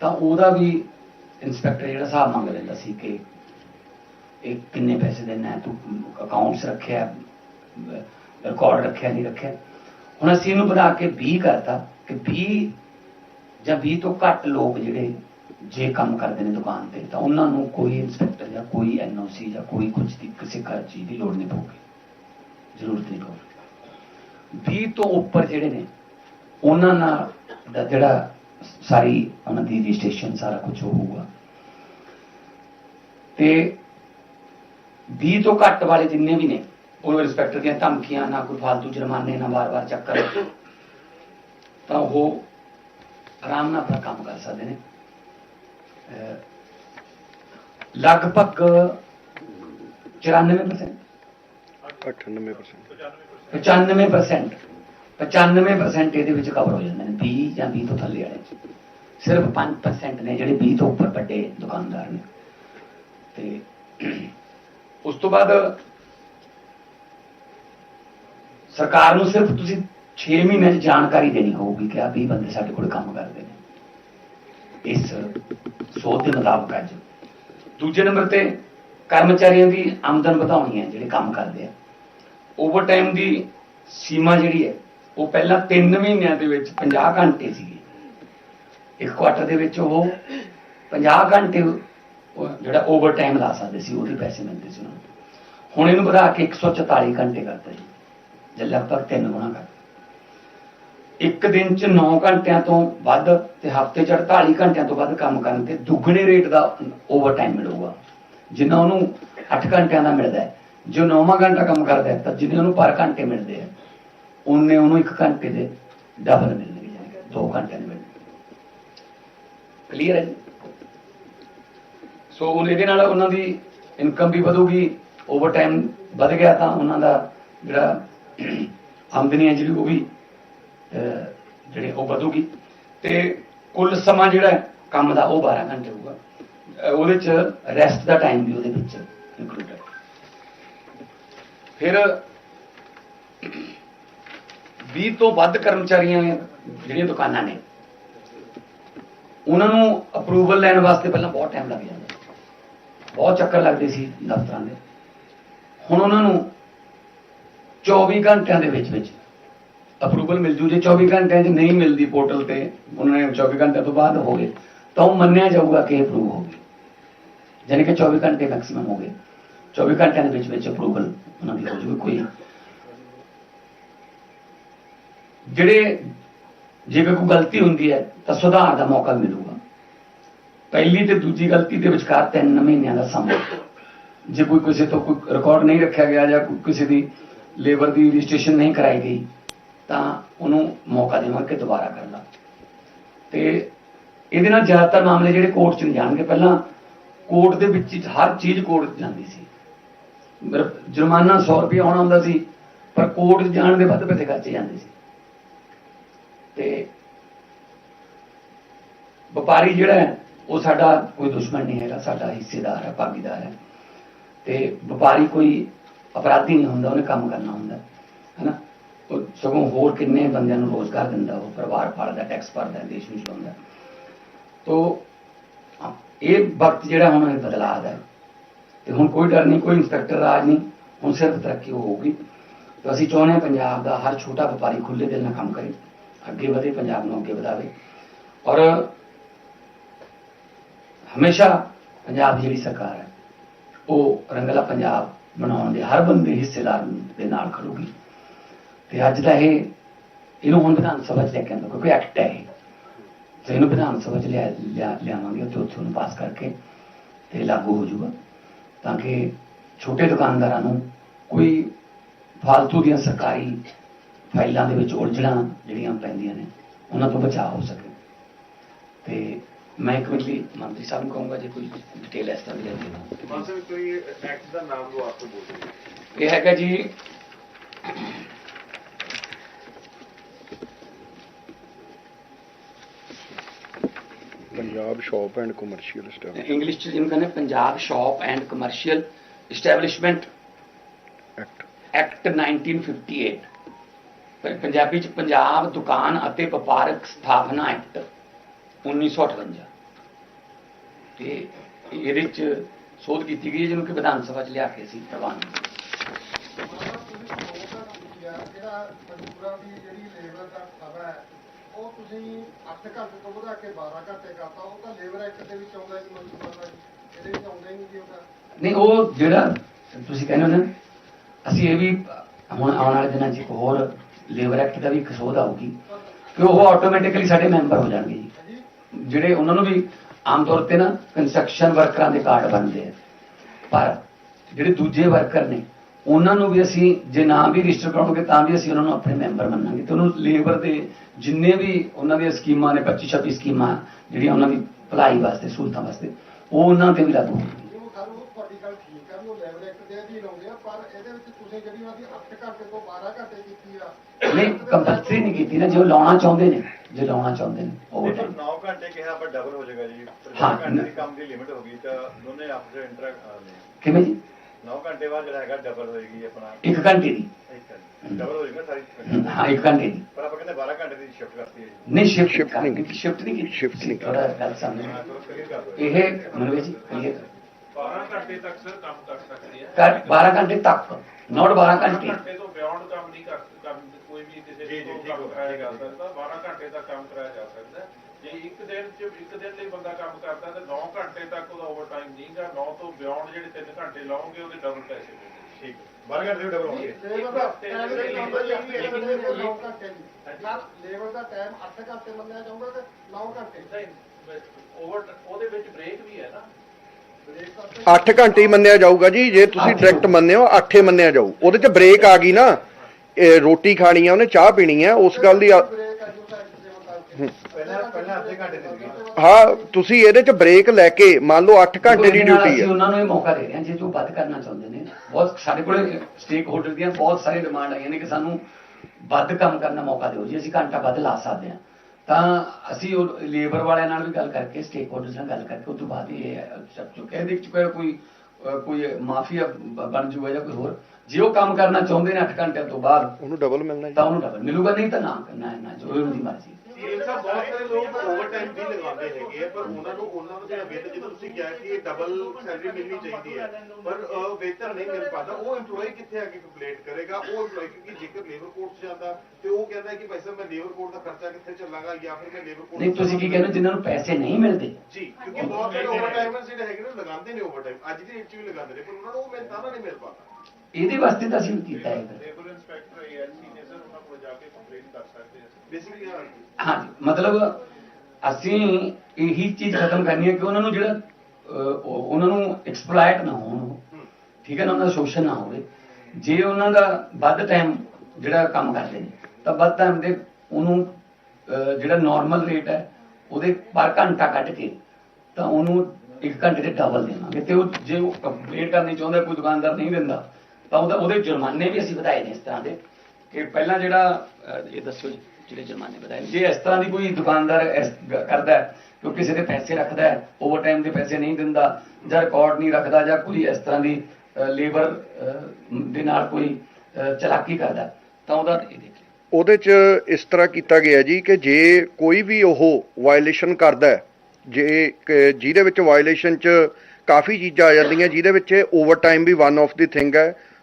ਤਾਂ ਉਹਦਾ ਵੀ ਇਨਸਪੈਕਟਰ ਜਿਹੜਾ ਹਿਸਾਬ ਮੰਗ ਲੈਂਦਾ ਸੀ ਕਿ ਇਹ ਕਿੰਨੇ ਪੈਸੇ ਦੇਣਾ ਹੈ, ਤੂੰ ਅਕਾਊਂਟਸ ਰੱਖਿਆ ਰਿਕਾਰਡ ਰੱਖਿਆ ਨਹੀਂ ਰੱਖਿਆ। ਹੁਣ ਅਸੀਂ ਇਹਨੂੰ ਬਣਾ ਕੇ 20 ਕਰਤਾ ਕਿ 20 ਜਾਂ 20 ਤੋਂ ਘੱਟ ਲੋਕ ਜਿਹੜੇ ਜੇ ਕੰਮ ਕਰਦੇ ਨੇ ਦੁਕਾਨ ਤੇ ਤਾਂ ਉਹਨਾਂ ਨੂੰ ਕੋਈ ਇਨਸਪੈਕਟਰ ਜਾਂ ਕੋਈ ਐਨਓਸੀ ਜਾਂ ਕੋਈ ਕੁਝ ਦੀ ਕਿਸੇ ਕਰ ਚੀਜ਼ ਦੀ ਲੋੜ ਨਹੀਂ ਪਊਗੀ। ਜ਼ਰੂਰਤ ਨਹੀਂ ਪਊਗੀ। 20 ਤੋਂ ਉੱਪਰ ਜਿਹੜੇ ਨੇ ਉਹਨਾਂ ਨਾਲ ਦਾ ਜਿਹੜਾ ਸਾਰੀ ਉਹਨਾਂ ਦੀ ਰਜਿਸਟ੍ਰੇਸ਼ਨ ਸਾਰਾ ਕੁਝ ਹੋਊਗਾ। ਤੇ 20 ਤੋਂ ਘੱਟ ਵਾਲੇ ਜਿੰਨੇ ਵੀ ਨੇ ਉਹ ਰਿਸਪੈਕਟਰ ਦੀਆਂ ਧਮਕੀਆਂ ਨਾ ਕੋਈ ਫालतू ਜੁਰਮਾਨੇ ਨਾ ਵਾਰ-ਵਾਰ ਚੱਕਰ ਤਾਂ ਉਹ ਆਰਾਮ ਨਾਲ ਆਪਣਾ ਕੰਮ ਕਰ ਸਕਦੇ ਨੇ। ਲਗਭਗ 94% 98% 95% 95% ਇਹਦੇ ਵਿੱਚ ਕਵਰ ਹੋ ਜਾਂਦੇ ਨੇ 20 ਜਾਂ 20 ਤੋਂ ਥੱਲੇ ਵਾਲੇ। 'ਚ। ਸਿਰਫ 5% ਨੇ ਜਿਹੜੇ 20 ਤੋਂ ਉੱਪਰ ਵੱਡੇ ਦੁਕਾਨਦਾਰ ਨੇ। ਤੇ ਉਸ ਤੋਂ ਬਾਅਦ ਸਰਕਾਰ ਨੂੰ ਸਿਰਫ ਤੁਸੀਂ 6 ਮਹੀਨਿਆਂ 'ਚ ਜਾਣਕਾਰੀ ਦੇਣੀ ਹੋਊਗੀ ਕਿ ਆ 20 ਬੰਦੇ ਸਾਡੇ ਕੋਲ ਕੰਮ ਕਰਦੇ ਨੇ। ਇਸ ਸੋਧ ਦੇ ਮੁਤਾਬਕ ਅੱਜ। ਦੂਜੇ ਨੰਬਰ ਤੇ ਕਰਮਚਾਰੀਆਂ ਦੀ ਆਮਦਨ ਵਧਾਉਣੀ ਹੈ, ਜਿਹੜੇ ਕੰਮ ਕਰਦੇ ਆ। ਓਵਰਟਾਈਮ ਦੀ ਸੀਮਾ ਜਿਹੜੀ ਹੈ ਉਹ ਪਹਿਲਾਂ 3 ਮਹੀਨਿਆਂ ਦੇ ਵਿੱਚ 50 ਘੰਟੇ ਸੀਗੇ। ਇੱਕ ਕੁਆਟਰ ਦੇ ਵਿੱਚ ਉਹ 50 ਘੰਟੇ ਜਿਹੜਾ ਓਵਰ ਟਾਈਮ ਲਾ ਸਕਦੇ ਸੀ, ਉਹਦੇ ਪੈਸੇ ਮਿਲਦੇ ਸੀ ਉਹਨਾਂ ਨੂੰ। ਹੁਣ ਇਹਨੂੰ ਵਧਾ ਕੇ 144 ਘੰਟੇ ਕਰਤਾ ਜੀ। ਜੇ ਲਗਭਗ ਤਿੰਨ ਗੁਣਾ ਕਰ। ਇੱਕ ਦਿਨ ਚ 9 ਘੰਟਿਆਂ ਤੋਂ ਵੱਧ ਤੇ ਹਫ਼ਤੇ ਚ 48 ਘੰਟਿਆਂ ਤੋਂ ਵੱਧ ਕੰਮ ਕਰਨ ਤੇ ਦੁੱਗਣੇ ਰੇਟ ਦਾ ਓਵਰ ਟਾਈਮ ਮਿਲੂਗਾ। ਜਿੰਨਾ ਉਹਨੂੰ 8 ਘੰਟਿਆਂ ਦਾ ਮਿਲਦਾ ਹੈ। ਜੋ 9ਵਾਂ ਘੰਟਾ ਕੰਮ ਕਰਦਾ ਹੈ, ਤਾਂ ਜਿੰਨੇ ਉਹਨੂੰ ਪਰ ਘੰਟੇ ਮਿਲਦੇ ਆ ਉਹਨੇ ਉਹਨੂੰ ਇੱਕ ਘੰਟੇ ਦੇ ਡਬਲ ਮਿਲਣਗੇ ਜਾਨੀ ਕਿ 2 ਘੰਟਿਆਂ ਦੇ ਮਿਲਣਗੇ। ਕਲੀਅਰ ਹੈ ਜੀ? ਸੋ ਉਹ ਇਹਦੇ ਨਾਲ ਉਹਨਾਂ ਦੀ ਇਨਕਮ ਵੀ ਵਧੂਗੀ ਓਵਰ ਟਾਈਮ ਵਧ ਗਿਆ ਤਾਂ ਉਹਨਾਂ ਦਾ ਜਿਹੜਾ ਆਮਦਨੀ ਹੈ ਜਿਹੜੀ ਉਹ ਵੀ ਜਿਹੜੇ ਉਹ ਵਧੂਗੀ। ਤੇ ਕੁੱਲ ਸਮਾਂ ਜਿਹੜਾ ਕੰਮ ਦਾ ਉਹ 12 ਘੰਟੇ ਹੋਊਗਾ। ਉਹਦੇ ਚ ਰੈਸਟ ਦਾ ਟਾਈਮ ਵੀ ਉਹਦੇ ਵਿੱਚ ਇਨਕਲੂਡ ਹੈ। ਫਿਰ 20 ਤੋਂ ਵੱਧ ਕਰਮਚਾਰੀਆਂ ਜਿਹੜੀਆਂ ਦੁਕਾਨਾਂ ਨੇ, ਉਹਨਾਂ ਨੂੰ ਅਪਰੂਵਲ ਲੈਣ ਵਾਸਤੇ ਪਹਿਲਾਂ ਬਹੁਤ ਟਾਈਮ ਲੱਗ ਜਾਂਦਾ। ਬਹੁਤ ਚੱਕਰ ਲੱਗਦੇ ਸੀ ਦਫ਼ਤਰਾਂ ਦੇ। ਹੁਣ ਉਹਨਾਂ ਨੂੰ 24 ਘੰਟਿਆਂ ਦੇ ਵਿੱਚ ਵਿੱਚ ਅਪਰੂਵਲ ਮਿਲ ਜੂ। ਜੇ 24 ਘੰਟਿਆਂ 'ਚ ਨਹੀਂ ਮਿਲਦੀ ਪੋਰਟਲ ਤੇ, ਉਹਨਾਂ ਨੇ 24 ਘੰਟਿਆਂ ਤੋਂ ਬਾਅਦ ਹੋਵੇ ਤਾਂ ਉਹ ਮੰਨਿਆ ਜਾਊਗਾ ਕਿ ਅਪਰੂਵ ਹੋ ਗਈ ਯਾਨੀ ਕਿ 24 ਘੰਟੇ ਮੈਕਸਿਮਮ ਹੋ ਗਏ। 24 ਘੰਟਿਆਂ ਦੇ ਵਿੱਚ ਵਿੱਚ ਅਪਰੂਵਲ ਉਹਨਾਂ ਦੀ ਹੋ ਜੂਗੀ, ਕੋਈ ਜਿਹੜੇ ਜੇਕਰ ਕੋਈ ਗਲਤੀ ਹੁੰਦੀ ਹੈ, ਤਾਂ ਸੁਧਾਰ ਦਾ ਮੌਕਾ ਮਿਲੂਗਾ। ਪਹਿਲੀ ਤੇ ਦੂਜੀ ਗਲਤੀ ਦੇ ਵਿਚਕਾਰ 3 ਮਹੀਨਿਆਂ ਦਾ ਸਮਾਂ। ਜੇ ਕੋਈ ਕਿਸੇ ਤੋਂ ਕੋਈ ਰਿਕਾਰਡ ਨਹੀਂ ਰੱਖਿਆ ਗਿਆ ਜਾਂ ਕਿਸੇ ਦੀ ਲੇਬਰ ਦੀ ਰਜਿਸਟ੍ਰੇਸ਼ਨ ਨਹੀਂ ਕਰਾਈ ਗਈ, ਤਾਂ ਉਹਨੂੰ ਮੌਕਾ ਦੇਵਾਂਗੇ ਦੁਬਾਰਾ ਕਰ ਲਾ। ਤੇ ਇਹਦੇ ਨਾਲ ਜ਼ਿਆਦਾਤਰ ਮਾਮਲੇ ਜਿਹੜੇ ਕੋਰਟ 'ਚ ਨਹੀਂ ਜਾਣਗੇ ਪਹਿਲਾਂ ਕੋਰਟ ਦੇ ਵਿੱਚ ਹਰ ਚੀਜ਼ ਕੋਰਟ ਜਾਂਦੀ ਸੀ। ਜੁਰਮਾਨਾ 100 ਰੁਪਏ ਆਉਣਾ ਹੁੰਦਾ ਸੀ, ਪਰ ਕੋਰਟ 'ਚ ਜਾਣ ਦੇ ਵੱਧ ਪੈਸੇ ਖਰਚੇ ਜਾਂਦੇ ਸੀ। ਤੇ ਵਪਾਰੀ ਜਿਹੜਾ ਹੈ, ਉਹ ਸਾਡਾ ਕੋਈ ਦੁਸ਼ਮਣ ਨਹੀਂ ਹੈਗਾ, ਸਾਡਾ ਹਿੱਸੇਦਾਰ ਹੈ, ਭਾਗੀਦਾਰ ਹੈ। ਤੇ ਵਪਾਰੀ ਕੋਈ ਅਪਰਾਧੀ ਨਹੀਂ ਹੁੰਦਾ, ਉਹਨੇ ਕੰਮ ਕਰਨਾ ਹੁੰਦਾ, ਹੈਨਾ? ਉਹ ਸਗੋਂ ਹੋਰ ਕਿੰਨੇ ਬੰਦਿਆਂ ਨੂੰ ਰੋਜ਼ਗਾਰ ਦਿੰਦਾ, ਉਹ ਪਰਿਵਾਰ ਪਾਲਦਾ ਟੈਕਸ ਭਰਦਾ, ਦੇਸ਼ ਨੂੰ ਚਲਾਉਂਦਾ। ਤੋ ਇਹ ਵਕਤ ਜਿਹੜਾ ਹੁਣ ਇਹ ਬਦਲਾਅ ਦਾ ਹੈ। ਤੇ ਹੁਣ ਕੋਈ ਡਰ ਨਹੀਂ, ਕੋਈ ਇੰਸਪੈਕਟਰ ਰਾਜ ਨਹੀਂ, ਹੁਣ ਸਿਰਫ ਤਰੱਕੀ ਹੋਊਗੀ। ਤਾਂ ਅਸੀਂ ਚਾਹੁੰਦੇ ਹਾਂ ਪੰਜਾਬ ਦਾ ਹਰ ਛੋਟਾ ਵਪਾਰੀ ਖੁੱਲੇ ਦਿਲ ਨਾਲ ਕੰਮ ਕਰੇ। ਅੱਗੇ ਵਧੇ, ਪੰਜਾਬ ਨੂੰ ਅੱਗੇ ਵਧਾਵੇ। ਔਰ ਹਮੇਸ਼ਾ ਪੰਜਾਬ ਦੀ ਜਿਹੜੀ ਸਰਕਾਰ ਹੈ, ਉਹ ਰੰਗਲਾ ਪੰਜਾਬ ਬਣਾਉਣ ਦੇ ਹਰ ਬੰਦੇ ਹਿੱਸੇਦਾਰ ਦੇ ਨਾਲ ਖੜੂਗੀ। ਤੇ ਅੱਜ ਦਾ ਇਹ, ਇਹਨੂੰ ਹੁਣ ਵਿਧਾਨ ਸਭਾ ਚ ਲੈ ਕੇ ਆਉਂਦਾ, ਕਿਉਂਕਿ ਐਕਟ ਹੈ ਇਹ। ਤੇ ਇਹਨੂੰ ਵਿਧਾਨ ਸਭਾ ਚ ਲਿਆ, ਲਿਆ- ਲਿਆਵਾਂਗੇ ਤੇ ਉੱਥੋਂ ਉਹਨੂੰ ਪਾਸ ਕਰਕੇ ਤੇ ਲਾਗੂ ਹੋ ਜਾਊਗਾ। ਤਾਂ ਕਿ ਛੋਟੇ ਦੁਕਾਨਦਾਰਾਂ ਨੂੰ ਕੋਈ ਫालतू ਦੀਆਂ ਸਰਕਾਰੀ ਫਾਈਲਾਂ ਦੇ ਵਿੱਚ ਉਲਝਣਾ ਜਿਹੜੀਆਂ ਪੈਂਦੀਆਂ ਨੇ ਉਹਨਾਂ ਤੋਂ ਬਚਾਅ ਹੋ ਸਕੇ। ਤੇ ਮੈਂ ਇੱਕ ਲਈ ਮੰਤਰੀ ਸਾਹਿਬ ਨੂੰ ਕਹੂੰਗਾ ਜੇ ਕੋਈ ਡਿਟੇਲ ਇਸ ਤਰ੍ਹਾਂ ਦੀ ਹੈ। ਮਾਸਟਰ ਕੋਈ ਐਕਟ ਦਾ ਨਾਮ ਜੋ ਆਪਕੋ ਬੋਲਦੇ ਇਹ ਹੈਗਾ ਜੀ Punjab shop and commercial staff English ਚ ਜਿਹਨੂੰ ਕਹਿੰਦੇ Punjab shop and commercial establishment act act 1958 ਪਰ ਪੰਜਾਬੀ ਚ ਪੰਜਾਬ ਦੁਕਾਨ ਅਤੇ ਵਪਾਰਕ ਸਥਾਪਨਾ ਐਕਟ 1958 ਤੇ ਇਹਦੇ ਚ ਸੋਧ ਕੀਤੀ ਗਈ ਜਿਹਨੂੰ ਕਿ ਵਿਧਾਨ ਸਭਾ ਚ ਲਿਆ ਕੇ ਅਸੀਂ ਕਰਵਾਉਣਾ ਜਿਹੜਾ ਮਜ਼ਦੂਰਾਂ ਦੀ ਜਿਹੜੀ ਲੇਬਰ ਦਾ ਖਬਰ ਹੈ ਉਹ ਤੁਸੀਂ 8 ਘੰਟੇ ਤੋਂ ਵਧਾ ਕੇ 12 ਘੰਟੇ ਕਰਤਾ ਉਹ ਤਾਂ ਲੇਬਰ ਐਕਟ ਦੇ ਵਿੱਚ ਆਉਂਦਾ ਜੀ ਮਜ਼ਦੂਰਾਂ ਦਾ ਇਹਦੇ ਵਿੱਚ ਆਉਂਦਾ ਹੀ ਨਹੀਂ ਜੀ ਉਹ ਨਹੀਂ, ਉਹ ਜਿਹੜਾ ਤੁਸੀਂ ਕਹਿੰਦੇ ਹੋ ਨਾ, ਅਸੀਂ ਇਹ ਵੀ ਹੁਣ ਆਉਣ ਵਾਲੇ ਦਿਨਾਂ 'ਚ ਇੱਕ ਹੋਰ ਲੇਬਰ ਐਕਟ ਦਾ ਵੀ ਇੱਕ ਸੋਧ ਆਊਗੀ ਕਿ ਉਹ ਆਟੋਮੈਟਿਕਲੀ ਸਾਡੇ ਮੈਂਬਰ ਹੋ ਜਾਣਗੇ ਜੀ। ਜਿਹੜੇ ਉਹਨਾਂ ਨੂੰ ਵੀ ਆਮ ਤੌਰ ਤੇ ਨਾ ਕੰਸਟਰਕਸ਼ਨ ਵਰਕਰਾਂ ਦੇ ਕਾਰਡ ਬਣਦੇ ਆ। ਪਰ ਜਿਹੜੇ ਦੂਜੇ ਵਰਕਰ ਨੇ, ਉਹਨਾਂ ਨੂੰ ਵੀ ਅਸੀਂ ਜੇ ਨਾ ਵੀ ਰਜਿਸਟਰ ਕਰਾਉਣਗੇ, ਤਾਂ ਵੀ ਅਸੀਂ ਉਹਨਾਂ ਨੂੰ ਆਪਣੇ ਮੈਂਬਰ ਮੰਨਾਂਗੇ। ਤੇ ਉਹਨੂੰ ਲੇਬਰ ਦੇ ਜਿੰਨੇ ਵੀ ਉਹਨਾਂ ਦੀਆਂ ਸਕੀਮਾਂ ਨੇ 25 26 ਸਕੀਮਾਂ ਜਿਹੜੀਆਂ ਉਹਨਾਂ ਦੀ ਭਲਾਈ ਵਾਸਤੇ, ਸਹੂਲਤਾਂ ਵਾਸਤੇ, ਉਹ ਉਹਨਾਂ ਤੇ ਵੀ ਲਾਗੂ ਹੋਣਗੀਆਂ। ਤੁਹਾਡੀ ਗੱਲ ਠੀਕ ਹੈ ਵੀ ਉਹ ਲੇਬਰ ਐਕਟ ਦੇ ਅਧੀਨ ਆਉਂਦੇ ਆ, ਪਰ ਇਹਦੇ ਵਿੱਚ ਤੁਸੀਂ ਜਿਹੜੀ ਉਹਨਾਂ ਦੀ 8 ਘੰਟੇ ਤੋਂ 12 ਘੰਟੇ ਕੀਤੀ ਆ ਨਹੀਂ ਕੰਪਲਸਰੀ ਨਹੀਂ ਕੀਤੀ ਨਾ ਜੇ ਉਹ ਲਾਉਣਾ ਚਾਹੁੰਦੇ ਨੇ ਜੇ ਲਾਉਣਾ ਚਾਹੁੰਦੇ ਨੇ ਉਹ ਦੇਖੋ 9 ਘੰਟੇ ਕਿਹਾ ਪਰ ਡਬਲ ਹੋ ਜਾਏਗਾ ਜੀ। ਹਾਂ। 50 ਘੰਟੇ ਦੀ ਕੰਮ ਦੀ ਲਿਮਿਟ ਹੋ ਗਈ ਤਾਂ ਦੋਨੇ ਆਪਸ ਵਿੱਚ ਇੰਟਰੈਕਟ ਕਿਵੇਂ ਜੀ? 9 ਘੰਟੇ ਬਾਅਦ ਜਿਹੜਾ ਹੈਗਾ ਡਬਲ ਹੋਏਗੀ ਆਪਣਾ। ਇੱਕ ਘੰਟੇ ਦੀ। ਡਬਲ ਹੋ ਜਾਏਗਾ ਸਾਰੀ ਹਾਂ ਇੱਕ ਘੰਟੇ ਦੀ। ਪਰ ਆਪਾਂ ਕਹਿੰਦੇ 12 ਘੰਟੇ ਦੀ ਸ਼ਿਫਟ ਕਰਤੀ ਹੈ ਨਹੀਂ ਸ਼ਿਫਟ ਨਹੀਂ। ਕੀਤੀ। ਸ਼ਿਫਟ ਨਹੀਂ ਕੀਤੀ। Shift ਨਹੀਂ ਥੋੜਾ ਗੱਲ ਸਮਝ ਹਾਂ ਕਲੀਅਰ ਇਹ ਮਨਵੇ ਜੀ clear 12 ਘੰਟੇ ਤੱਕ ਸਰ ਕੰਮ ਕਰ ਸਕਦੇ ਆ ਕਰ 12 ਘੰਟੇ ਤੱਕ। ਨੋਟ 12 ਘੰਟੇ। ਤੋਂ ਬਿਯੋਂਡ ਕੰਮ ਨਹੀਂ ਕਰ ਜੀ, ਜੀ, ਠੀਕ ਕੰਮ ਹੋ ਗਿਆ, ਕਰਾਇਆ ਜਾ ਹੋ। ਸਕਦਾ 12 ਘੰਟੇ ਤੱਕ ਕੰਮ ਕਰਾਇਆ ਜਾ ਸਕਦਾ ਹੈ। ਜੇ ਇੱਕ ਦਿਨ ਚ ਇੱਕ ਦਿਨ ਲਈ ਬੰਦਾ ਕੰਮ ਕਰਦਾ ਤਾਂ 9 ਘੰਟੇ ਤੱਕ ਉਹਦਾ ਓਵਰਟਾਈਮ ਨਹੀਂਗਾ 9 ਤੋਂ ਬਿਯੋਂਡ ਜਿਹੜੇ 3 ਘੰਟੇ ਲਾਉਂਗੇ ਉਹਦੇ ਡਬਲ ਪੈਸੇ ਮਿਲਣਗੇ ਠੀਕ 12 ਘੰਟੇ ਦੀ ਡਬਲ ਹੋਣਗੇ। ਲੇਬਰ ਦਾ ਟਾਈਮ ਦੇ ਆਉਂਦਾ ਜੀ ਇੱਕ ਦਿਨ ਦੇ 9 ਘੰਟੇ ਜੀ ਸਰ ਲੇਬਰ ਦਾ ਟਾਈਮ 8 ਘੰਟੇ ਮੰਨਿਆ ਜਾਊਗਾ ਤੇ 9 ਘੰਟੇ। ਓਵਰ ਉਹਦੇ ਵਿੱਚ ਬ੍ਰੇਕ ਵੀ ਹੈ ਨਾ। ਬ੍ਰੇਕ ਕਰਕੇ 8 ਘੰਟੇ ਹੀ ਮੰਨਿਆ ਜਾਊਗਾ ਜੀ ਜੇ ਤੁਸੀਂ। ਡਾਇਰੈਕਟ ਮੰਨਿਓ 8 ਮੰਨਿਆ ਜਾਊ। ਉਹਦੇ ਚ ਬ੍ਰੇਕ ਆ ਗਈ ਨਾ। ਰੋਟੀ ਖਾਣੀ ਆ ਉਹਨੇ ਚਾਹ ਪੀਣੀ ਆ ਉਸ ਗੱਲ ਦੀ ਹਾਂ ਤੁਸੀਂ ਇਹਦੇ ਚ ਬ੍ਰੇਕ ਲੈ ਕੇ ਮੰਨ ਲਓ 8 ਘੰਟੇ ਦੀ ਡਿਊਟੀ ਹੈ ਉਹਨਾਂ ਨੂੰ ਇਹ ਮੌਕਾ ਦੇ ਰਹੇ ਹਾਂ ਜੇ ਜੋ ਵੱਧ ਕਰਨਾ ਚਾਹੁੰਦੇ ਨੇ। ਬਹੁਤ ਸਾਡੇ ਕੋਲ ਸਟੇਕ ਹੋਲਡਰ ਦੀਆਂ ਬਹੁਤ ਸਾਰੀ ਡਿਮਾਂਡ ਆਈਆਂ ਨੇ ਕਿ ਸਾਨੂੰ ਵੱਧ ਕੰਮ ਕਰਨ ਦਾ ਮੌਕਾ ਦਿਓ। ਜੀ ਅਸੀਂ ਘੰਟਾ ਵੱਧ ਲਾ ਸਕਦੇ ਹਾਂ ਤਾਂ ਅਸੀਂ ਉਹ ਲੇਬਰ ਵਾਲਿਆਂ ਨਾਲ ਵੀ ਗੱਲ ਕਰਕੇ ਸਟੇਕ ਹੋਲਡਰਸ ਨਾਲ ਗੱਲ ਕਰਕੇ ਉਸ ਤੋਂ ਬਾਅਦ ਇਹ ਸਭ ਜੋ ਕਹਿੰਦੇ ਕਿ ਕੋਈ ਕੋਈ ਮਾਫੀਆ ਬਣ ਜੂਗਾ ਜਾਂ ਕੋਈ ਹੋਰ। ਜੇ ਉਹ ਕੰਮ ਕਰਨਾ ਚਾਹੁੰਦੇ ਨੇ 8 ਘੰਟਿਆਂ ਤੋਂ ਬਾਅਦ ਉਹਨੂੰ ਡਬਲ ਮਿਲਣਾ ਤਾਂ ਉਹਨੂੰ ਡਬਲ ਮਿਲੂਗਾ ਨਹੀਂ ਤਾਂ ਨਾ ਕਰਨਾ ਹੈ ਨਾ ਜੋ ਉਹਦੀ ਮਰਜ਼ੀ। ਇਹ ਸਭ ਬਹੁਤ ਸਾਰੇ ਲੋਕ ਓਵਰਟਾਈਮ ਵੀ ਲਗਾਉਂਦੇ ਹੈਗੇ ਆ, ਪਰ ਉਹਨਾਂ ਨੂੰ ਉਹਨਾਂ ਦਾ ਜਿਹੜਾ ਵੇਤਨ ਜਦੋਂ ਤੁਸੀਂ ਕਿਹਾ ਕਿ ਇਹ ਡਬਲ ਸੈਲਰੀ ਮਿਲਣੀ ਚਾਹੀਦੀ ਹੈ। ਪਰ ਵੇਤਨ ਨਹੀਂ ਮਿਲ ਪਾਦਾ ਉਹ EMPLOYE ਕਿੱਥੇ ਆ ਕੇ ਕੰਪਲੇਂਟ ਕਰੇਗਾ? ਉਹ EMPLOYE ਕਿਉਂਕਿ ਜੇਕਰ ਲੇਬਰ ਕੋਰਟ 'ਚ ਜਾਂਦਾ ਤੇ ਉਹ ਕਹਿੰਦਾ ਕਿ ਭਾਈ ਸਾਹਿਬ ਮੈਂ ਲੇਬਰ ਕੋਰਟ ਦਾ ਖਰਚਾ ਕਿੱਥੇ ਚੱਲਾਂਗਾ ਜਾਂ ਫਿਰ ਮੈਂ ਲੇਬਰ ਕੋਰਟ ਨਹੀਂ ਤੁਸੀਂ ਕੀ ਕਹਿੰਦੇ ਜਿਨ੍ਹਾਂ ਨੂੰ ਪੈਸੇ ਨਹੀਂ ਮਿਲਦੇ। ਜੀ ਕਿਉਂਕਿ ਬਹੁਤ ਸਾਰੇ ਓਵਰਟਾਈਮਰਸ ਜਿਹੜੇ ਹੈਗੇ ਨੇ ਲਗਾਉਂਦੇ ਨੇ ਓਵਰਟਾਈਮ ਅੱਜ ਦੀ ਡੇਟ 'ਚ ਵੀ ਲਗਾਉਂਦੇ ਨੇ ਪਰ ਉਹਨਾਂ ਨੂੰ ਉਹ ਮਿਹਨਤਾਨਾ ਨਹੀਂ ਮਿਲ ਪਾਦਾ ਇਹਦੇ ਵਾਸਤੇ ਤਾਂ ਅਸੀਂ ਕੀਤਾ ਹੈ। ਲੇਬਰ ਇੰਸਪੈਕਟਰ ਏਐਲਸੀ ਨੇ ਸਰ ਉਹਨਾਂ ਕੋਲ ਜਾ ਕੇ ਕੰਪਲੇਂਟ ਕਰ ਸਕਦੇ ਆ। ਬੇਸਿਕਲੀ ਹਾਂ ਹਾਂਜੀ ਮਤਲਬ ਅਸੀਂ ਇਹੀ ਚੀਜ਼ ਖਤਮ ਕਰਨੀ ਹੈ ਕਿ ਉਹਨਾਂ ਨੂੰ ਜਿਹੜਾ ਉਹਨਾਂ ਨੂੰ ਐਕਸਪਲੋਇਟ ਨਾ ਹੋਣ। ਠੀਕ ਹੈ ਨਾ ਉਹਨਾਂ ਦਾ ਸ਼ੋਸ਼ਣ ਨਾ ਹੋਵੇ। ਜੇ ਉਹਨਾਂ ਦਾ ਵੱਧ ਟਾਈਮ ਜਿਹੜਾ ਕੰਮ ਕਰਦੇ ਨੇ ਤਾਂ ਵੱਧ ਟਾਈਮ ਦੇ ਉਹਨੂੰ ਜਿਹੜਾ ਨਾਰਮਲ ਰੇਟ ਹੈ ਉਹਦੇ ਪਰ ਘੰਟਾ ਕੱਢ ਕੇ ਤਾਂ ਉਹਨੂੰ ਇੱਕ ਘੰਟੇ ਦੇ ਡਬਲ ਦੇਵਾਂਗੇ। ਤੇ ਉਹ ਜੇ ਉਹ ਕੰਪਲੀਟ ਕਰਨੀ ਚਾਹੁੰਦਾ ਕੋਈ ਦੁਕਾਨਦਾਰ ਨਹੀਂ ਦਿੰਦਾ ਤਾਂ ਉਹਦਾ ਉਹਦੇ ਜੁਰਮਾਨੇ ਵੀ ਅਸੀਂ ਵਧਾਏ ਨੇ ਇਸ ਤਰ੍ਹਾਂ ਦੇ ਕਿ ਪਹਿਲਾਂ ਜਿਹੜਾ ਇਹ ਦੱਸੋ ਜੀ, ਜਿਹੜੇ ਜੁਰਮਾਨੇ ਵਧਾਏ ਨੇ। ਜੇ ਇਸ ਤਰ੍ਹਾਂ ਦੀ ਕੋਈ ਦੁਕਾਨਦਾਰ ਕਰਦਾ ਹੈ ਕਿ ਕਿਸੇ ਦੇ ਪੈਸੇ ਰੱਖਦਾ ਹੈ ਓਵਰ ਦੇ ਪੈਸੇ ਨਹੀਂ ਦਿੰਦਾ, ਜਾਂ ਰਿਕਾਰਡ ਨਹੀਂ ਰੱਖਦਾ, ਜਾਂ ਕੋਈ ਇਸ ਤਰ੍ਹਾਂ ਦੀ ਲੇਬਰ ਦੇ ਨਾਲ ਕੋਈ ਚਲਾਕੀ ਕਰਦਾ ਤਾਂ ਉਹਦਾ ਇਹ ਦੇਖ ਉਹਦੇ ਚ ਇਸ ਤਰ੍ਹਾਂ ਕੀਤਾ ਗਿਆ ਜੀ ਕਿ ਜੇ ਕੋਈ ਵੀ ਉਹ ਵਾਇਲੇਸ਼ਨ ਕਰਦਾ ਹੈ, ਜੇ ਜਿਹਦੇ ਵਿੱਚ ਵਾਇਲੇਸ਼ਨ ਚ ਕਾਫੀ ਚੀਜ਼ਾਂ ਆ ਜਾਂਦੀਆਂ, ਜਿਹਦੇ ਵਿੱਚ ਓਵਰਟਾਈਮ ਵੀ ਵਨ ਆਫ ਦੀ ਥਿੰਗ ਹੈ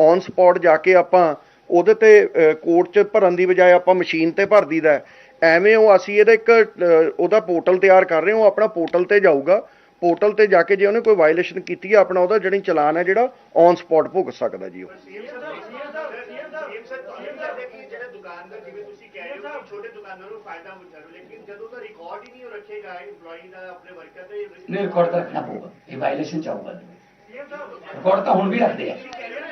ਔਨ ਸਪੌਟ ਜਾ ਕੇ ਆਪਾਂ ਉਹਦੇ ਤੇ ਕੋਰਟ 'ਚ ਭਰਨ ਦੀ ਬਜਾਏ ਆਪਾਂ ਮਸ਼ੀਨ ਤੇ ਭਰ ਦਈਦਾ ਹੈ। ਐਵੇਂ ਉਹ ਅਸੀਂ ਇਹਦਾ ਇੱਕ ਉਹਦਾ ਪੋਰਟਲ ਤਿਆਰ ਕਰ ਰਹੇ ਹਾਂ ਉਹ ਆਪਣਾ ਪੋਰਟਲ ਤੇ ਜਾਊਗਾ। ਪੋਰਟਲ ਤੇ ਜਾ ਕੇ ਜੇ ਉਹਨੇ ਕੋਈ ਵਾਇਲੇਸ਼ਨ ਕੀਤੀ ਹੈ ਆਪਣਾ ਉਹਦਾ ਜਿਹੜੀ ਚਲਾਨ ਹੈ ਜਿਹੜਾ ਔਨ ਸਪੌਟ ਭੁਗਤ ਸਕਦਾ ਜੀ ਉਹ। ਛੋਟੇ ਦੁਕਾਨਦਾਰਾਂ ਨੂੰ ਫਾਇਦਾ ਹੁੰਦਾ ਹੈ ਲੇਕਿਨ ਜਦੋਂ ਦਾ ਰਿਕਾਰਡ ਹੀ ਨਹੀਂ ਉਹ ਰੱਖੇਗਾ EMPLOYE ਦਾ ਆਪਣੇ ਵਰਕਰ ਦਾ ਨਹੀਂ ਰਿਕਾਰਡ ਤਾਂ ਰੱਖਣਾ ਪਊਗਾ ਇਹ ਵਾਇਲੇਸ਼ਨ ਚਾਹੂਗਾ ਰਿਕਾਰਡ ਤਾਂ ਹੁਣ ਵੀ ਰੱਖਦੇ ਆ।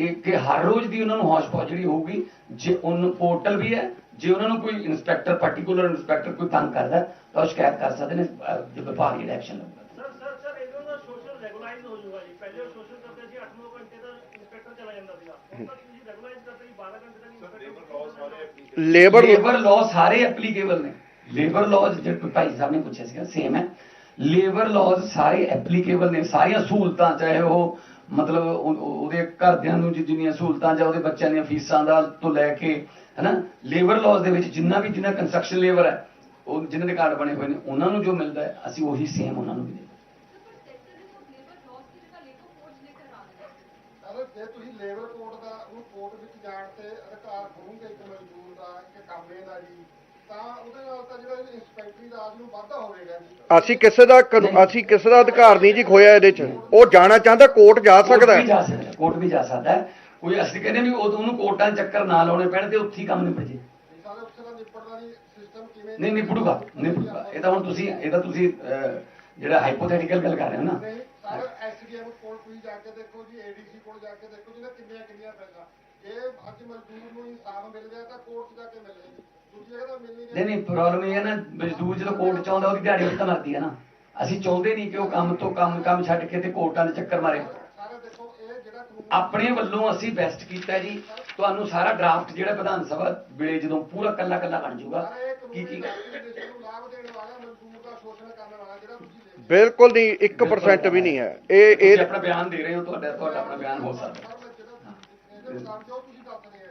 ਇਹ ਕਿ ਹਰ ਰੋਜ਼ ਦੀ ਉਹਨਾਂ ਨੂੰ ਹੌਸ਼ ਪੌਸ਼ ਜਿਹੜੀ ਹੋਊਗੀ। ਜੇ ਉਹਨੂੰ ਪੋਰਟਲ ਵੀ ਹੈ ਜੇ ਉਹਨਾਂ ਨੂੰ ਕੋਈ ਇੰਸਪੈਕਟਰ ਪਾਰਟਿਕੂਲਰ ਇੰਸਪੈਕਟਰ ਕੋਈ ਤੰਗ ਕਰਦਾ ਤਾਂ ਉਹ ਸ਼ਿਕਾਇਤ ਕਰ ਸਕਦੇ ਨੇ ਜੇ ਵਿਭਾਗ ਜਿਹੜਾ ਐਕਸ਼ਨ ਲਊਗਾ ਸਰ ਸਰ ਸਰ ਇਹਨਾਂ ਦਾ ਸੋਸ਼ਲ ਰੈਗੂਲਾਈਜ਼ ਹੋ ਜਾਊਗਾ ਜੀ। ਪਹਿਲੇ ਉਹ ਸੋਸ਼ਲ ਕਰਦੇ ਸੀ 8-9 ਘੰਟੇ ਦਾ ਇੰਸਪੈਕਟਰ ਚਲਾ ਜਾਂਦਾ ਸੀਗਾ। ਹੁਣ ਤਾਂ ਤੁਸੀਂ ਰੈਗੂਲਾਈਜ਼ ਕਰਦੇ ਜੀ 12 ਘੰਟੇ ਦਾ ਲੇਬਰ ਇੰਸਪੈਕਟਰ ਲਾਅ ਸਾਰੇ application- ਲੇਬਰ ਲੇਬਰ ਲਾਅ ਸਾਰੇ ਐਪਲੀਕੇਬਲ ਨੇ। ਲੇਬਰ ਲਾਅਜ਼ ਜਿਹੜੇ ਭਾਈ ਸਾਹਿਬ ਨੇ ਪੁੱਛਿਆ ਸੀਗਾ ਸੇਮ ਹੈ। ਲੇਬਰ ਲਾਅਜ਼ ਸਾਰੇ ਐਪਲੀਕੇਬਲ ਨੇ। ਸਾਰੀਆਂ ਸਹੂਲਤਾਂ ਚਾਹੇ ਉਹ ਮਤਲਬ ਉਹਦੇ ਘਰਦਿਆਂ ਨੂੰ ਜਿੰਨੀਆਂ ਸਹੂਲਤਾਂ ਜਾਂ ਉਹਦੇ ਬੱਚਿਆਂ ਦੀਆਂ ਫੀਸਾਂ ਦਾ ਤੋਂ ਲੈ ਕੇ, ਹਨਾ ਲੇਬਰ ਲਾਅਜ਼ ਦੇ ਵਿੱਚ ਜਿੰਨਾ ਵੀ ਜਿੰਨਾ ਕੰਸਟਰਕਸ਼ਨ ਲੇਬਰ ਹੈ, ਉਹ ਜਿਨ੍ਹਾਂ ਦੇ ਕਾਰਡ ਬਣੇ ਹੋਏ ਨੇ, ਉਹਨਾਂ ਨੂੰ ਜੋ ਮਿਲਦਾ ਹੈ, ਅਸੀਂ ਉਹੀ ਸੇਮ ਉਹਨਾਂ ਨੂੰ ਵੀ ਦਿੰਦੇ ਜੇ ਤੁਸੀਂ ਲੇਬਰ ਕੋਡ ਦਾ ਉਹਨੂੰ ਕੋਰਟ ਵਿੱਚ ਜਾਣ ਤੇ ਅਧਿਕਾਰ ਖੋਲੂਗੇ ਇੱਕ ਮਜ਼ਦੂਰ ਦਾ, ਇੱਕ ਕਾਮੇ ਦਾ ਜੀ ਤਾਂ ਉਹਦੇ ਨਾਲ ਤਾਂ ਜਿਹੜਾ ਇੰਸਪੈਕਟਰੀ ਰਾਜ ਨੂੰ ਵਾਧਾ ਹੋਵੇਗਾ ਜੀ। ਅਸੀਂ ਕਿਸੇ ਦਾ ਕਾਨੂੰ- ਅਸੀਂ ਕਿਸੇ ਦਾ ਅਧਿਕਾਰ ਨਹੀਂ ਜੀ ਖੋਇਆ ਇਹਦੇ 'ਚ। ਉਹ ਜਾਣਾ ਚਾਹੁੰਦਾ ਕੋਰਟ ਜਾ ਕੋਰਟ ਸਕਦਾ ਵੀ ਹੈ। ਜਾ ਸਕਦਾ ਹੈ, ਕੋਰਟ ਵੀ ਜਾ ਸਕਦਾ ਹੈ। ਕੋਈ ਅਸੀਂ ਕਹਿੰਦੇ ਵੀ ਉਹ- ਉਹਨੂੰ ਕੋਰਟਾਂ 'ਚ ਚੱਕਰ ਨਾ ਲਾਉਣੇ ਪੈਣ ਤੇ ਉੱਥੇ ਹੀ ਕੰਮ ਨਿਪਟ ਜੇ। ਸਾਰੇ ਅਫਸਰ ਦਾ ਨਹੀਂ ਸਿਸਟਮ ਕਿਵੇਂ ਨਹੀਂ ਨਿਪਟੂਗਾ ਨਿਪਟੂਗਾ ਇਹ ਤਾਂ ਹੁਣ ਤੁਸੀਂ ਇਹ ਤਾਂ ਤੁਸੀਂ ਅਹ, ਜਿਹੜਾ ਹਾਈਪੋਥੈਟੀਕਲ ਗੱਲ ਕਰ ਰਹੇ ਹੋ ਨਾ। ਨਹੀਂ ਸਾਰੇ ਐਸਡੀਐਮ ਕੋਲ ਤੁਸੀਂ ਜਾ ਕੇ ਦੇਖੋ ਜੀ ਏਡੀਸੀ ਕੋਲ ਜਾ ਕੇ ਦੇਖੋ ਜਿਹਨਾਂ ਕਿੰਨੀਆਂ ਕਿੰਨੀਆਂ ਜੇ ਅੱਜ ਮਜ਼ਦੂਰ ਨੂੰ ਇਨਸਾਫ ਮਿਲ ਗਿਆ ਤਾਂ ਕੋਰਟ 'ਚ ਜਾ ਕੇ ਮਿਲੇ ਜੀ ਦੂਜੀ ਜਗ੍ਹਾ ਤਾਂ ਮਿਲ ਨਹੀਂ ਨਹੀਂ ਨਹੀਂ ਪ੍ਰੋਬਲਮ ਇਹ ਹੈ ਨਾ ਮਜ਼ਦੂਰ ਜਦੋਂ ਕੋਰਟ ਚ ਆਉਂਦਾ ਉਹਦੀ ਦਿਹਾੜੀ ਉੱਤੇ ਮਰਦੀ ਹੈ ਨਾ। ਅਸੀਂ ਚਾਹੁੰਦੇ ਨਹੀਂ ਕਿ ਉਹ ਕੰਮ ਤੋਂ ਕੰਮ ਕੰਮ ਛੱਡ ਕੇ ਤੇ ਕੋਰਟਾਂ ਦੇ ਚੱਕਰ ਮਾਰੇ। ਸਾਰੇ ਦੇਖੋ ਇਹ ਜਿਹੜਾ ਕਾਨੂੰਨ ਆਪਣੇ ਵੱਲੋਂ ਅਸੀਂ ਬੈਸਟ ਕੀਤਾ ਜੀ। ਤੁਹਾਨੂੰ ਸਾਰਾ ਡਰਾਫਟ ਜਿਹੜਾ ਵਿਧਾਨ ਸਭਾ ਵੇਲੇ ਜਦੋਂ ਪੂਰਾ ਕੱਲਾ ਕੱਲਾ ਬਣ ਜਾਊਗਾ ਸਾਰੇ ਕੀ ਕੀ ਡਾਕੂਮੈਂਟੇਸ਼ਨ ਨੂੰ ਲਾਭ ਦੇਣ ਵਾਲਾ ਮਜ਼ਦੂਰ ਦਾ ਸ਼ੋਸ਼ਣ ਕਰਨ ਵਾਲਾ ਜਿਹੜਾ ਤੁਸੀਂ ਦੇ ਬਿਲਕੁਲ ਨਹੀਂ 1% ਵੀ ਨਹੀਂ। ਹੈ। ਇਹ ਇਹ ਆਪਣਾ ਬਿਆਨ ਦੇ ਰਹੇ ਹੋ ਤੁਹਾਡਾ ਤੁਹਾਡਾ ਆਪਣਾ ਬਿਆਨ ਹੋ ਸਕਦਾ।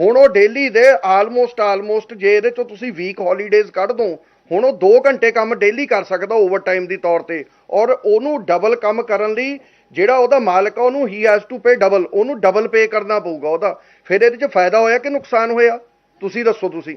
ਹੁਣ ਉਹ ਡੇਲੀ ਦੇ ਆਲਮੋਸਟ ਆਲਮੋਸਟ ਜੇ ਇਹਦੇ ਚੋਂ ਤੁਸੀਂ ਵੀਕ ਹੌਲੀਡੇਜ਼ ਕੱਢ ਦੋ, ਹੁਣ ਉਹ 2 ਘੰਟੇ ਕੰਮ ਡੇਲੀ ਕਰ ਸਕਦਾ ਓਵਰਟਾਈਮ ਦੀ ਤੌਰ ਤੇ। ਔਰ ਉਹਨੂੰ ਡਬਲ ਕੰਮ ਕਰਨ ਲਈ ਜਿਹੜਾ ਉਹਦਾ ਮਾਲਕ ਆ, ਉਹਨੂੰ ਹੀ ਹੈਜ਼ ਟੂ ਪੇ ਡਬਲ ਉਹਨੂੰ ਡਬਲ ਪੇ ਕਰਨਾ ਪਊਗਾ ਉਹਦਾ। ਫਿਰ ਇਹਦੇ 'ਚ ਫਾਇਦਾ ਹੋਇਆ ਕਿ ਨੁਕਸਾਨ ਹੋਇਆ? ਤੁਸੀਂ ਦੱਸੋ ਤੁਸੀਂ।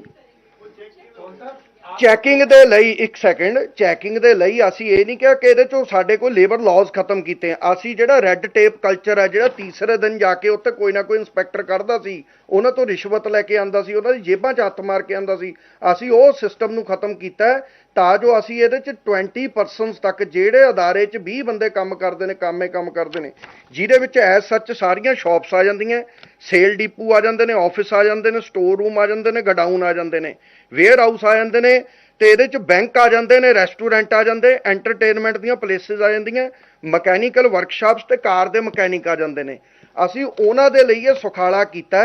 ਚੈਕਿੰਗ ਦੇ ਲਈ ਇੱਕ ਸੈਕਿੰਡ ਚੈਕਿੰਗ ਦੇ ਲਈ ਅਸੀਂ ਇਹ ਨਹੀਂ ਕਿਹਾ ਕਿ ਇਹਦੇ ਚੋਂ ਸਾਡੇ ਕੋਲ ਲੇਬਰ ਲਾਜ਼ ਖਤਮ ਕੀਤੇ ਆ। ਅਸੀਂ ਜਿਹੜਾ ਰੈੱਡ ਟੇਪ ਕਲਚਰ ਹੈ ਜਿਹੜਾ ਤੀਸਰੇ ਦਿਨ ਜਾ ਕੇ ਉੱਥੇ ਕੋਈ ਨਾ ਕੋਈ ਇਨਸਪੈਕਟਰ ਕੱਢਦਾ ਸੀ ਉਹਨਾਂ ਤੋਂ ਰਿਸ਼ਵਤ ਲੈ ਕੇ ਆਂਦਾ ਸੀ, ਉਹਨਾਂ ਦੀ ਜੇਬਾਂ 'ਚ ਹੱਥ ਮਾਰ ਕੇ ਆਂਦਾ ਸੀ। ਅਸੀਂ ਉਹ ਸਿਸਟਮ ਨੂੰ ਖਤਮ ਕੀਤਾ ਤਾਂ ਜੋ ਅਸੀਂ ਇਹਦੇ 'ਚ 20 ਪਰਸਨਸ ਤੱਕ ਜਿਹੜੇ ਅਦਾਰੇ 'ਚ 20 ਬੰਦੇ ਕੰਮ ਕਰਦੇ ਨੇ, ਕੰਮੇ ਕੰਮ ਕਰਦੇ ਨੇ, ਜਿਹਦੇ ਵਿੱਚ ਐਸ ਸੱਚ ਸਾਰੀਆਂ ਸ਼ਾਪਸ ਆ ਜਾਂਦੀਆਂ ਸੇਲ ਡਿਪੂ ਆ ਜਾਂਦੇ ਨੇ ਆਫਿਸ ਆ ਜਾਂਦੇ ਨੇ ਸਟੋਰ ਰੂਮ ਆ ਜਾਂਦੇ ਨੇ ਗਡਾਊਨ ਆ ਜਾਂਦੇ ਨੇ ਵੇਅਰ ਹਾਊਸ ਆ ਜਾਂਦੇ ਨੇ, ਤੇ ਇਹਦੇ 'ਚ ਬੈਂਕ ਆ ਜਾਂਦੇ ਨੇ ਰੈਸਟੋਰੈਂਟ ਆ ਜਾਂਦੇ ਐਂਟਰਟੇਨਮੈਂਟ ਦੀਆਂ ਪਲੇਸਿਸ ਆ ਜਾਂਦੀਆਂ ਮਕੈਨੀਕਲ ਵਰਕਸ਼ਾਪਸ ਤੇ ਕਾਰ ਦੇ ਮਕੈਨਿਕ ਆ ਜਾਂਦੇ ਨੇ। ਅਸੀਂ ਉਹਨਾਂ ਦੇ ਲਈ ਇਹ ਸੁਖਾਲਾ ਕੀਤਾ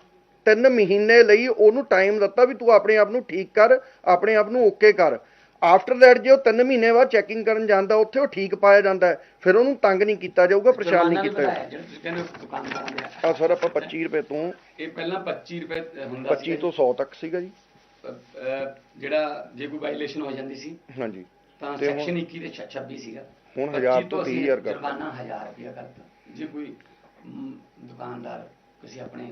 3 ਮਹੀਨੇ ਲਈ ਉਹਨੂੰ ਟਾਈਮ ਦਿੱਤਾ ਵੀ ਤੂੰ ਆਪਣੇ ਆਪ ਨੂੰ ਠੀਕ ਕਰ ਆਪਣੇ ਆਪ ਨੂੰ ਓਕੇ ਕਰ। ਆਫਟਰ ਦੈਟ ਜੇ ਉਹ 3 ਮਹੀਨੇ ਬਾਅਦ ਚੈਕਿੰਗ ਕਰਨ ਜਾਂਦਾ ਉੱਥੇ ਉਹ ਠੀਕ ਪਾਇਆ ਜਾਂਦਾ ਫਿਰ ਉਹਨੂੰ ਤੰਗ ਨਹੀਂ ਕੀਤਾ ਜਾਊਗਾ ਪਰੇਸ਼ਾਨ ਨਹੀਂ ਕੀਤਾ ਦੇ ਆ। ਸਰ ਆਪਾਂ 25 ਰੁਪਏ ਤੋਂ ਇਹ ਪਹਿਲਾਂ 25 ਰੁਪਏ ਹੁੰਦਾ 25 ਤੋਂ 100 ਤੱਕ ਸੀਗਾ ਜੀ। ਜਿਹੜਾ ਜੇ ਕੋਈ ਵਾਇਲੇਸ਼ਨ ਹੋ ਜਾਂਦੀ ਸੀ ਹਾਂਜੀ। ਤਾਂ ਤੇ ਸੈਕਸ਼ਨ 21 ਦੇ 26 ਸੀਗਾ। ਹੁਣ 25 1000 ਤੋਂ ਅਸੀਂ 30000 ਕਰਤਾ। ਜੁਰਮਾਨਾ 1000 ਰੁਪਇਆ ਕਰਤਾ। ਜੇ ਕੋਈ ਦੁਕਾਨਦਾਰ ਕਿਸੇ ਆਪਣੇ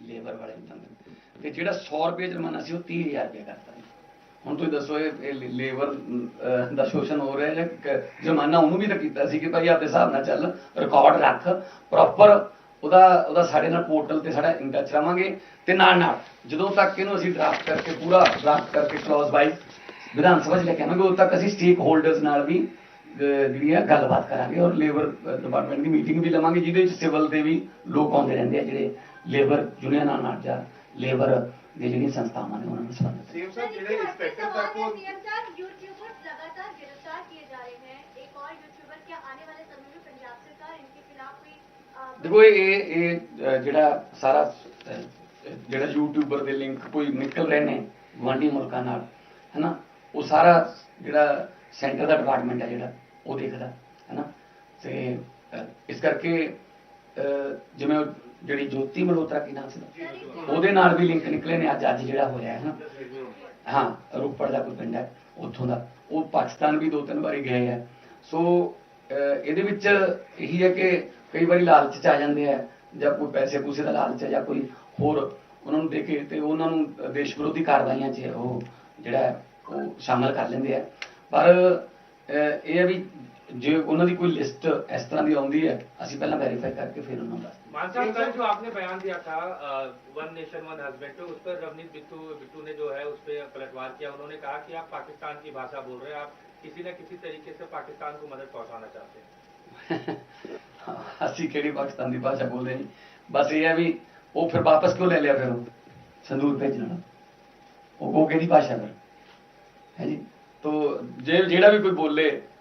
ਲੇਬਰ ਵਾਲੇ ਨੂੰ ਤੰਗ ਤੇ ਜਿਹੜਾ 100 ਰੁਪਏ ਜੁਰਮਾਨਾ ਸੀ ਉਹ 30000 ਰੁਪਇਆ ਕਰਤਾ ਹੁਣ ਤੁਸੀਂ ਦੱਸੋ ਇਹ ਲੇਬਰ ਦਾ ਸ਼ੋਸ਼ਣ ਹੋ ਰਿਹਾ ਜਾਂ ਜੁਰਮਾਨਾ ਉਹਨੂੰ ਵੀ ਤਾਂ ਕੀਤਾ ਸੀ ਕਿ ਭਾਈ ਆਪਦੇ ਹਿਸਾਬ ਨਾਲ ਚੱਲ ਰਿਕਾਰਡ ਰੱਖ ਪ੍ਰੋਪਰ ਉਹਦਾ ਉਹਦਾ ਸਾਡੇ ਨਾਲ ਪੋਰਟਲ ਤੇ ਸਾਡਾ ਇਨ ਰਵਾਂਗੇ ਤੇ ਨਾਲ ਨਾਲ ਜਦੋਂ ਤੱਕ ਇਹਨੂੰ ਅਸੀਂ ਡਰਾਫਟ ਕਰਕੇ ਪੂਰਾ ਡਰਾਫਟ ਕਰਕੇ ਕਲੌਜ਼ ਵਾਈਜ਼ ਵਿਧਾਨ ਸਭਾ 'ਚ ਲੈ ਕੇ ਆਵਾਂਗੇ, ਉਦੋਂ ਤੱਕ ਅਸੀਂ ਸਟੇਕ ਹੋਲਡਰਸ ਨਾਲ ਵੀ ਜਿਹੜੀ ਹੈ ਗੱਲਬਾਤ ਕਰਾਂਗੇ ਔਰ ਲੇਬਰ ਡਿਪਾਰਟਮੈਂਟ ਦੀ ਮੀਟਿੰਗ ਵੀ ਲਵਾਂਗੇ, ਜਿਹਦੇ ਵਿੱਚ ਸਿਵਲ ਦੇ ਵੀ ਲੋਕ ਆਉਂਦੇ ਰਹਿੰਦੇ ਆ ਜਿਹੜੇ ਲੇਬਰ ਯੂਨੀਅਨਾਂ ਨਾਲ ਜਾਂ ਲੇਬਰ ਦੀਆਂ ਜਿਹੜੀਆਂ ਸੰਸਥਾਵਾਂ ਨੇ ਉਹਨਾਂ ਨੂੰ ਸੰਬੰਧਿਤ ਸੀਐਮ ਸਾਹਿਬ ਜਿਹੜੇ ਇੰਸਪੈਕਟਰ ਤੱਕ ਉਹ सीएम साहब यूट्यूबर्स लगातार गिरफ्तार किए जा रहे हैं एक और यूट्यूबर क्या आने वाले समय में पंजाब सरकार इनके खिलाफ कोई अ, ਦੇਖੋ ਇਹ ਇਹ ਇਹ, ਅਹ, ਜਿਹੜਾ ਸਾਰਾ ਅਹ, ਜਿਹੜਾ ਯੂਟਿਊਬਰ ਦੇ ਲਿੰਕ ਕੋਈ ਨਿਕਲ ਰਹੇ ਨੇ ਗੁਆਂਢੀ ਮੁਲਕਾਂ ਨਾਲ ਹੈਨਾ ਉਹ ਸਾਰਾ ਜਿਹੜਾ ਸੈਂਟਰ ਦਾ ਡਿਪਾਰਟਮੈਂਟ ਹੈ ਜਿਹੜਾ ਉਹ ਦੇਖਦਾ ਹੈਨਾ ਤੇ ਅਹ, ਇਸ ਕਰਕੇ ਅਹ, ਜਿਵੇਂ ਜਿਹੜੀ ਜੋਤੀ ਮਲਹੋਤਰਾ ਕੀ ਨਾਮ ਸੀ? ਉਹਦੇ ਨਾਲ ਵੀ ਲਿੰਕ ਨਿਕਲੇ ਨੇ ਅੱਜ ਅੱਜ ਜਿਹੜਾ ਹੋਇਆ ਹੈ ਨਾ। ਹਾਂ, ਰੋਪੜ ਦਾ ਕੋਈ ਪਿੰਡ ਹੈ, ਉੱਥੋਂ ਦਾ। ਉਹ ਪਾਕਿਸਤਾਨ ਵੀ ਦੋ ਤਿੰਨ ਵਾਰੀ ਗਏ ਆ ਸੋ ਇਹਦੇ ਵਿੱਚ ਇਹੀ ਹੈ ਕਿ ਕਈ ਵਾਰੀ ਲਾਲਚ ਚ ਆ ਜਾਂਦੇ ਆ ਜਾਂ ਕੋਈ ਪੈਸੇ ਪੂਸੇ ਦਾ ਲਾਲਚ ਹੈ, ਜਾਂ ਕੋਈ ਹੋਰ ਉਹਨਾਂ ਨੂੰ ਦੇ ਕੇ ਤੇ ਉਹਨਾਂ ਨੂੰ ਦੇਸ਼ ਵਿਰੋਧੀ ਕਾਰਵਾਈਆਂ 'ਚ ਉਹ ਜਿਹੜਾ ਹੈ, ਉਹ ਸ਼ਾਮਲ ਕਰ ਲੈਂਦੇ ਆ ਪਰ ਇਹ ਹੈ ਵੀ ਜੇ ਉਹਨਾਂ ਦੀ ਕੋਈ ਲਿਸਟ ਇਸ ਤਰ੍ਹਾਂ ਦੀ ਆਉਂਦੀ ਹੈ ਅਸੀਂ ਪਹਿਲਾਂ ਵੈਰੀਫਾਈ ਕਰਕੇ ਫਿਰ ਉਹਨਾਂ ਨੂੰ ਦੱਸ मान साहब कल जो आपने बयान दिया था वन नेशन वन हस्बैंड पे उस पर रवनीत बिट्टू बिट्टू ने जो है उस पर पलटवार किया उन्होंने कहा कि आप पाकिस्तान की भाषा बोल रहे हैं आप किसी न किसी तरीके से पाकिस्तान को मदद पहुंचाना चाहते हैं ਅਸੀਂ ਕਿਹੜੀ ਪਾਕਿਸਤਾਨ ਦੀ ਭਾਸ਼ਾ ਬੋਲਦੇ ਨਹੀਂ ਬਸ ਇਹ ਹੈ ਵੀ ਉਹ ਫਿਰ ਵਾਪਸ ਕਿਉਂ ਲੈ ਲਿਆ ਫਿਰ ਉਹ ਸੰਦੂਰ ਭੇਜਣ ਵਾਲਾ ਉਹ ਉਹ ਕਿਹੜੀ ਭਾਸ਼ਾ ਫਿਰ ਹੈ ਜੀ ਤੋ ਜੇ ਜਿਹੜਾ ਵੀ ਕੋਈ ਬੋਲੇ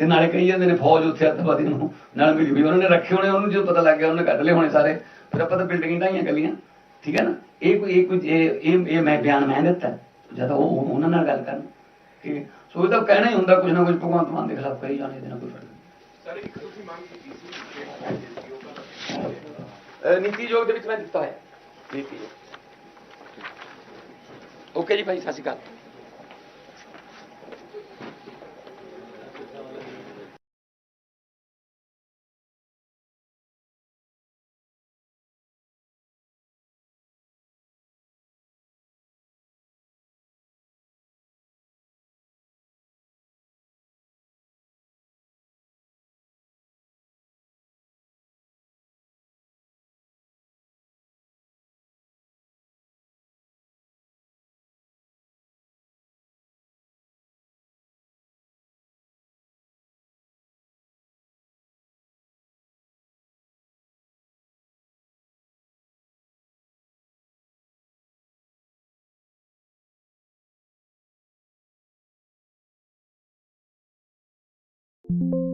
ਤੇ ਨਾਲੇ ਕਹੀ ਜਾਂਦੇ ਨੇ ਫੌਜ ਉੱਥੇ ਅੱਤਵਾਦੀ ਨੂੰ ਨਾਲ ਮਿਲੀ ਵੀ ਉਹਨਾਂ ਨੇ ਰੱਖੇ ਹੋਣੇ ਉਹਨੂੰ ਜਦੋਂ ਪਤਾ ਲੱਗ ਗਿਆ ਉਹਨੇ ਕੱਢ ਲਏ ਹੋਣੇ ਸਾਰੇ। ਫਿਰ ਆਪਾਂ ਤਾਂ ਬਿਲਡਿੰਗਾਂ ਢਾਈਆਂ ਗੱਲੀਆਂ ਠੀਕ ਹੈ ਨਾ? ਇਹ ਕੋਈ ਇਹ ਕੋਈ ਇਹ ਇਹ ਇਹ ਮੈਂ ਬਿਆਨ ਮੈਂ ਦਿੱਤਾ ਜਦ ਉਹ ਉਹ- ਉਹਨਾਂ ਨਾਲ ਗੱਲ ਕਰਨ। ਕਿ ਸੋ ਇਹ ਤਾਂ ਕਹਿਣਾ ਹੀ ਹੁੰਦਾ ਕੁਝ ਨਾ ਕੁਝ ਭਗਵੰਤ ਮਾਨ ਦੇ ਖਿਲਾਫ ਕਹੀ ਜਾਣੇ ਇਹਦੇ ਨਾਲ ਕੋਈ ਫ਼ਰਕ ਨਹੀਂ। ਸਰ ਇੱਕ ਤੁਸੀਂ ਮੰਗ ਕੀਤੀ ਸੀ ਕਿ ਅਹ ਨੀਤੀ ਯੋਗ ਦੇ ਵਿੱਚ ਮੈਂ ਦਿੱਤਾ ਹੈ। ਨੀਤੀ ਓਕੇ ਜੀ ਭਾਈ ਸਤਿ ਸ਼੍ਰੀ ਅਕਾਲ। Thank you